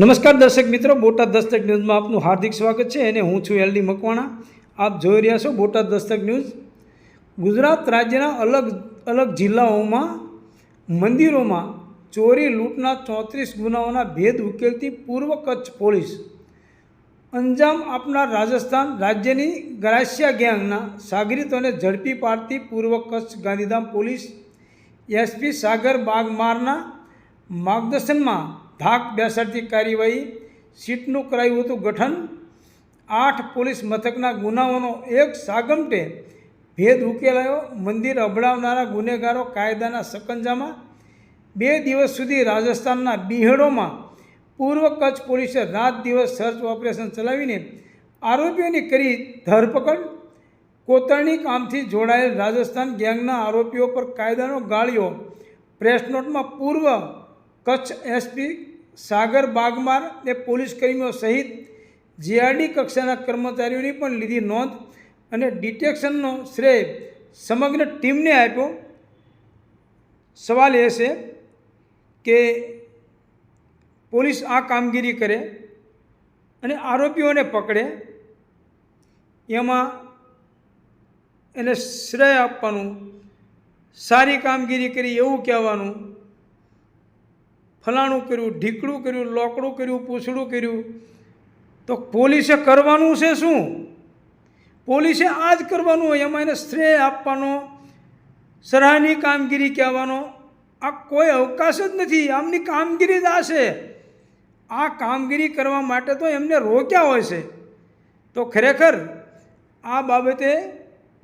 નમસ્કાર દર્શક મિત્રો, બોટાદ દસ્તક ન્યૂઝમાં આપનું હાર્દિક સ્વાગત છે અને હું છું એલડી મકવાણા. આપ જોઈ રહ્યા છો બોટાદ દસ્તક ન્યૂઝ. ગુજરાત રાજ્યના અલગ અલગ જિલ્લાઓમાં, મંદિરોમાં ચોરી લૂંટના ચોત્રીસ ગુનાઓના ભેદ ઉકેલતી પૂર્વ કચ્છ પોલીસ. અંજામ આપનાર રાજસ્થાન રાજ્યની ગરાસિયા ગેંગના સાગરીતોને ઝડપી પાડતી પૂર્વ કચ્છ ગાંધીધામ પોલીસ. એસપી સાગર બાગમારના માર્ગદર્શનમાં ધાક બેસાડતી કાર્યવાહી સીટનું કરાયું હતું ગઠન. આઠ પોલીસ મથકના ગુનાઓનો એક સાગમટે ભેદ ઉકેલાયો. મંદિર અભડાવનારા ગુનેગારો કાયદાના સકંજામાં બે દિવસ સુધી રાજસ્થાનના બિહેડોમાં પૂર્વ કચ્છ પોલીસે રાત દિવસ સર્ચ ઓપરેશન ચલાવીને આરોપીઓની કરી ધરપકડ. કોતરણી કામથી જોડાયેલ રાજસ્થાન ગેંગના આરોપીઓ પર કાયદાનો ગાળ્યો. પ્રેસ નોટમાં પૂર્વ કચ્છ એસપી સાગર બાગમાર એ પોલીસ કર્મીઓ સહિત જીઆરડી કક્ષાના કર્મચારીઓની પણ લીધી નોંધ અને ડિટેક્શનનો શ્રેય સમગ્ર ટીમને આપ્યો. સવાલ એ છે કે પોલીસ આ કામગીરી કરે અને આરોપીઓને પકડે, એમાં એને શ્રેય આપવાનું, સારી કામગીરી કરી એવું કહેવાનું ફલાણું કર્યું ઢીકડું કર્યું, લોકડું કર્યું, પૂછડું કર્યું. તો પોલીસે કરવાનું છે શું? પોલીસે આ જ કરવાનું હોય, એમાં એને શ્રેય આપવાનો સરાહની કામગીરી કહેવાનો. આ કોઈ અવકાશ જ નથી, આમની કામગીરી જ આ છે. આ કામગીરી કરવા માટે તો એમને રોક્યા હોય છે. તો ખરેખર આ બાબતે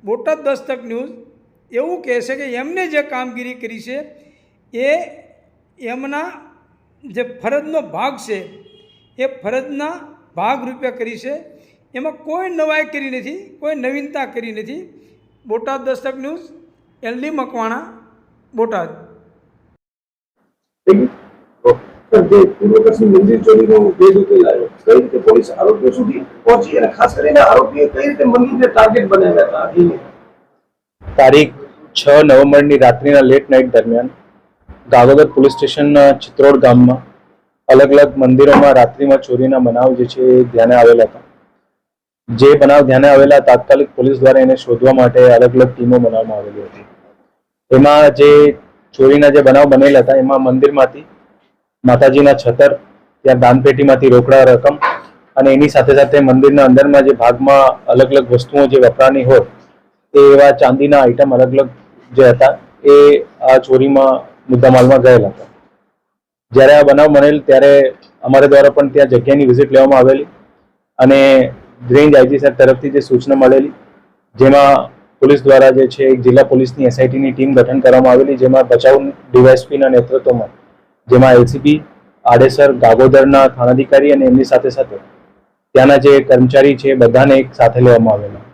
બોટાદ દસ્તક ન્યૂઝ એવું કહે છે કે એમને જે કામગીરી કરી છે, એ એમના જે ફરજનો ભાગ છે એ ફરજના ભાગરૂપે કરી છે. એમાં કોઈ નવાઈ કરી નથી કોઈ નવીનતા કરી નથી. Botad Dastak news LD Makwana Botad. જે પૂર્વ કચ્છની મંદિર ચોરીનો ભેદ ઉકેલાયો. કઈ રીતે પોલીસ આરોપીઓ સુધી પહોંચી અને ખાસ કરીને આરોપીએ કઈ રીતે મંદિરને ટાર્ગેટ બનાવ્યા હતા? તારીખ છ નવેમ્બરની રાત્રિના લેટ નાઇટ દરમિયાન ગાગોદર પોલીસ સ્ટેશનના ચિત્રોડ ગામમાં અલગ અલગ મંદિરોમાં રાત્રિમાં ચોરીના બનાવ જે છે એ ધ્યાને આવેલા હતા. જે બનાવ ધ્યાને આવેલા તાત્કાલિક પોલીસ દ્વારા એને શોધવા માટે અલગ અલગ ટીમો બનાવવામાં આવેલી હતી. એમાં જે ચોરીના જે બનાવ બનેલા હતા, એમાં મંદિરમાંથી માતાજીના છતર, ત્યાં દાનપેટીમાંથી રોકડા રકમ અને એની સાથે સાથે મંદિરના અંદરમાં જે ભાગમાં અલગ અલગ વસ્તુઓ જે વપરાની હોય, એ એવા ચાંદીના આઈટમ અલગ અલગ જે હતા, એ આ ચોરીમાં મુદ્દામાલમાં ગયેલા હતા. જ્યારે આ બનાવ બનેલ ત્યારે અમારા દ્વારા પણ ત્યાં જગ્યાની વિઝિટ લેવામાં આવેલી અને રેન્જ આઈજી સાહેબ તરફથી જે સૂચના મળેલી, જેમાં પોલીસ દ્વારા જે છે એક જિલ્લા પોલીસની એસઆઈટીની ટીમ ગઠન કરવામાં આવેલી, જેમાં બચાવ ડીવાયસપીના નેતૃત્વમાં, જેમાં એલસીબી આડેસર, ગાગોદરના થાણાધિકારી અને એમની સાથે સાથે ત્યાંના જે કર્મચારી છે બધાને એક સાથે લેવામાં આવેલા.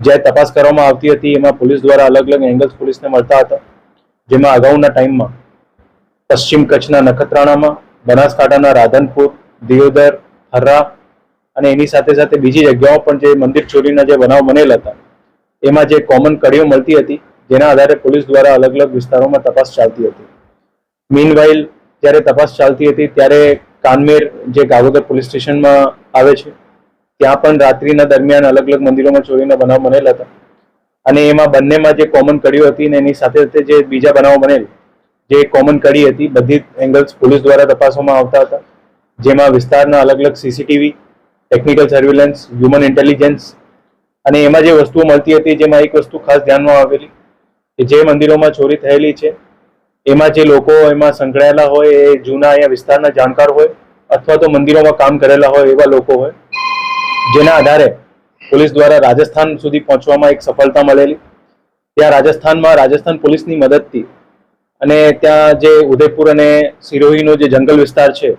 જ્યારે તપાસ કરવામાં આવતી હતી, એમાં પોલીસ દ્વારા અલગ અલગ એંગલ્સ પોલીસને મળતા હતા. જેમાં અગાઉના ટાઈમમાં પશ્ચિમ કચ્છના નખત્રાણામાં, બનાસકાંઠાના રાધનપુર, દિયોદર, હર્રા અને એની સાથે સાથે બીજી જગ્યાઓ પણ જે મંદિર ચોરીના જે બનાવ બનેલા હતા, એમાં જે કોમન કડીઓ મળતી હતી, જેના આધારે પોલીસ દ્વારા અલગ અલગ વિસ્તારોમાં તપાસ ચાલતી હતી. મીનવાઇલ જ્યારે તપાસ ચાલતી હતી, ત્યારે કાનમેર જે ગાગોદર પોલીસ સ્ટેશનમાં આવે છે, ત્યાં પણ રાત્રિના દરમિયાન અલગ અલગ મંદિરોમાં ચોરીના બનાવ બનેલા હતા. અને એમાં બંનેમાં જે કોમન કડીઓ હતી ને એની સાથે સાથે જે બીજા બનાવો બનેલ, જે કોમન કડી હતી, બધી એંગલ્સ પોલીસ દ્વારા તપાસવામાં આવતા હતા. જેમાં વિસ્તારના અલગ અલગ CCTV technical surveillance human intelligence અને એમાં જે વસ્તુઓ મળતી હતી જેમાં એક વસ્તુ ખાસ ધ્યાનમાં આવેલી કે જે મંદિરોમાં ચોરી થયેલી છે. એમાં જે લોકો એમાં સંકળાયેલા હોય, એ જૂના અહીંયા વિસ્તારના જાણકાર હોય અથવા તો મંદિરોમાં કામ કરેલા હોય એવા લોકો હોય. જેના આધારે પોલીસ દ્વારા રાજસ્થાન સુધી પહોંચવામાં એક સફળતા મળેલી. ત્યાં રાજસ્થાનમાં રાજસ્થાન પોલીસની મદદથી અને ત્યાં જે ઉદયપુર અને સિરોહીનો જે જંગલ વિસ્તાર છે,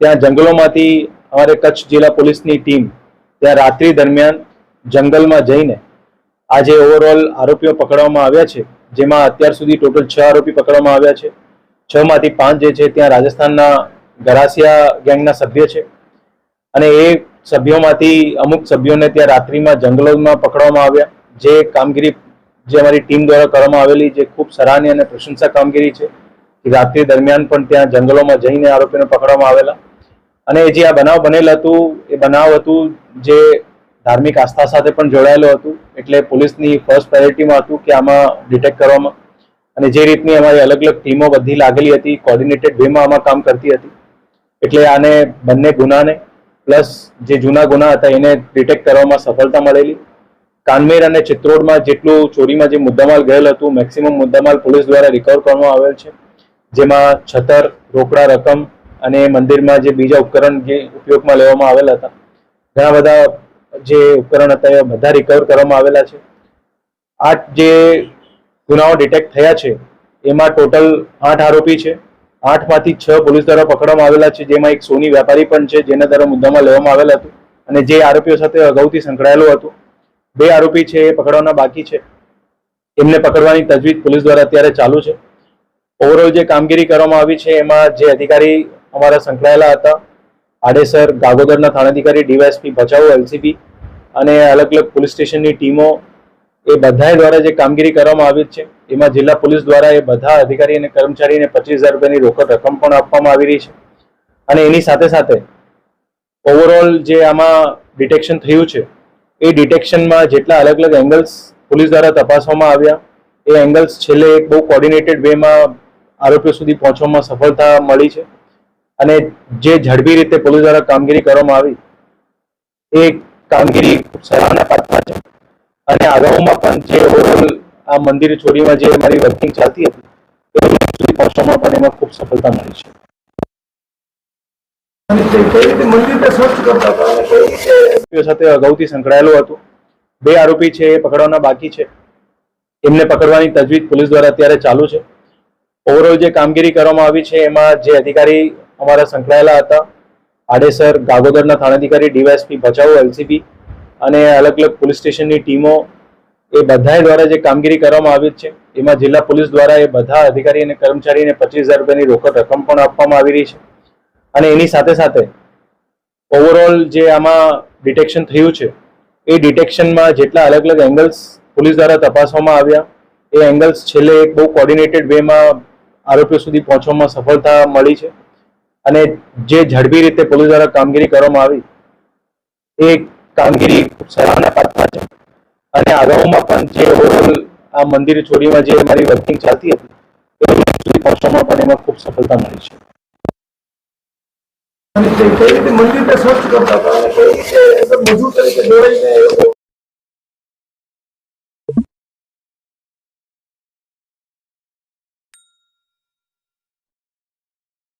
ત્યાં જંગલોમાંથી અમારે કચ્છ જિલ્લા પોલીસની ટીમ ત્યાં રાત્રિ દરમિયાન જંગલમાં જઈને આજે ઓવરઓલ આરોપીઓ પકડવામાં આવ્યા છે, જેમાં અત્યાર સુધી ટોટલ છ આરોપી પકડવામાં આવ્યા છે. છ માંથી પાંચ જે છે, ત્યાં રાજસ્થાનના ગરાસિયા ગેંગના સભ્ય છે. અને એ સભ્યોમાંથી અમુક સભ્યોને ત્યાં રાત્રિમાં જંગલોમાં પકડવામાં આવ્યા. જે કામગીરી જે અમારી ટીમ દ્વારા કરવામાં આવેલી, જે ખૂબ સરાહનીય અને પ્રશંસા કામગીરી છે કે રાત્રિ દરમિયાન પણ ત્યાં જંગલોમાં જઈને આરોપીને પકડવામાં આવેલા. અને જે આ બનાવ બનેલ હતું, એ બનાવ હતું જે ધાર્મિક આસ્થા સાથે પણ જોડાયેલું હતું, એટલે પોલીસની ફર્સ્ટ પ્રાયોરિટીમાં હતું કે આમાં ડિટેક્ટ કરવામાં. અને જે રીતની અમારી અલગ અલગ ટીમો બધી લાગેલી હતી કોર્ડિનેટેડ વેમાં આમાં કામ કરતી હતી. એટલે આને બંને ગુનાને પ્લસ જે જૂના ગુના હતા, એને ડિટેક્ટ કરવામાં સફળતા મળેલી. કાનમેર અને ચિત્રોડમાં જેટલું ચોરીમાં જે મુદ્દામાલ ગયેલ હતું મેક્સિમમ મુદ્દામાલ પોલીસ દ્વારા રિકવર કરવામાં આવેલ છે. જેમાં છતર, રોકડા રકમ અને મંદિરમાં જે બીજા ઉપકરણ જે ઉપયોગમાં લેવામાં આવેલા હતા. ઘણા બધા જે ઉપકરણ હતા, એ બધા રિકવર કરવામાં આવેલા છે. આ જે ગુનાઓ ડિટેક્ટ થયા છે, એમાં ટોટલ આઠ આરોપી છે. આઠમાંથી છ પોલીસ દ્વારા પકડવામાં આવેલા છે. જેમાં એક સોની વેપારી પણ છે, જેના દ્વારા મુદ્દામાં લેવામાં આવેલ હતું. અને જે આરોપીઓ સાથે અગાઉથી સંકળાયેલું હતું. બે આરોપી છે, એ પકડવાના બાકી છે. એમને પકડવાની તજવીજ પોલીસ દ્વારા અત્યારે ચાલુ છે. ઓવરઓલ જે કામગીરી કરવામાં આવી છે, એમાં જે અધિકારી અમારા સંકળાયેલા હતા, આડેસર ગાગોદરના થાણાધિકારી, ડીવાયએસપી ભચાઉ, એલસીબી અને અલગ અલગ પોલીસ સ્ટેશનની ટીમો, એ બધાએ દ્વારા જે કામગીરી કરવામાં આવી છે. એમાં જિલ્લા પોલીસ દ્વારા એ બધા અધિકારી અને કર્મચારીને પચીસ હજાર રૂપિયાની રોકડ રકમ પણ આપવામાં આવી રહી છે. અને એની સાથે સાથે ઓવરઓલ જે આમાં ડિટેક્શન થયું છે, એ ડિટેક્શનમાં જેટલા અલગ અલગ એંગલ્સ પોલીસ દ્વારા તપાસવામાં આવ્યા, એ એંગલ્સ છેલ્લે એક બહુ કોર્ડિનેટેડ વેમાં આરોપીઓ સુધી પહોંચવામાં સફળતા મળી છે. અને જે ઝડપી રીતે પોલીસ દ્વારા કામગીરી કરવામાં આવી, એ કામગીરી સરાહના પાત્ર છે. અને અગાઉમાં પણ જે ઓવરઓલ આ મંદિર ચોરીમાં જે મારી વર્કિંગ ચાલતી હતી એ સુધી પહોંચવામાં પણ એમાં ખૂબ સફળતા મળી છે. સાથે અગાઉથી સંકળાયેલું હતું. બે આરોપી છે એ પકડવાના બાકી છે. એમને પકડવાની તજવીજ પોલીસ દ્વારા અત્યારે ચાલુ છે. ઓવરઓલ જે કામગીરી કરવામાં આવી છે એમાં જે અધિકારી અમારા સંકળાયેલા હતા આડેસર ગાગોદરના થાણાધિકારી ડીવાયએસપી ભચાઉ એલસીબી અને અલગ અલગ પોલીસ સ્ટેશનની ટીમો એ બધા દ્વારા જે કામગીરી કરવામાં આવી છે, એમાં જિલ્લા પોલીસ દ્વારા એ બધા અધિકારી અને કર્મચારીને પચીસ હજાર રૂપિયાની રોકડ રકમ પણ આપવામાં આવી રહી છે. અને એની સાથે સાથે ઓવરઓલ જે આમાં ડિટેક્શન થયું છે, એ ડિટેક્શનમાં જેટલા અલગ અલગ એંગલ્સ પોલીસ દ્વારા તપાસવામાં આવ્યા. એ એંગલ્સ છેલ્લે એક બહુ કોર્ડિનેટેડ વેમાં આરોપીઓ સુધી પહોંચવામાં સફળતા મળી છે. અને જે ઝડપી રીતે પોલીસ દ્વારા કામગીરી કરવામાં આવી, એ કામગીરી સરાહના પાત્ર છે. અને અગાઉમાં પણ જે ઓવરઓલ આ મંદિર ચોરીમાં જે મારી વર્કિંગ ચાલતી હતી, એ સુધી પહોંચવામાં પણ એમાં ખૂબ સફળતા મળી છે. કઈ રીતે મંદિરને સ્વચ્છ કરતા હતા કઈ રીતે મજૂર તરીકે જોડાઈને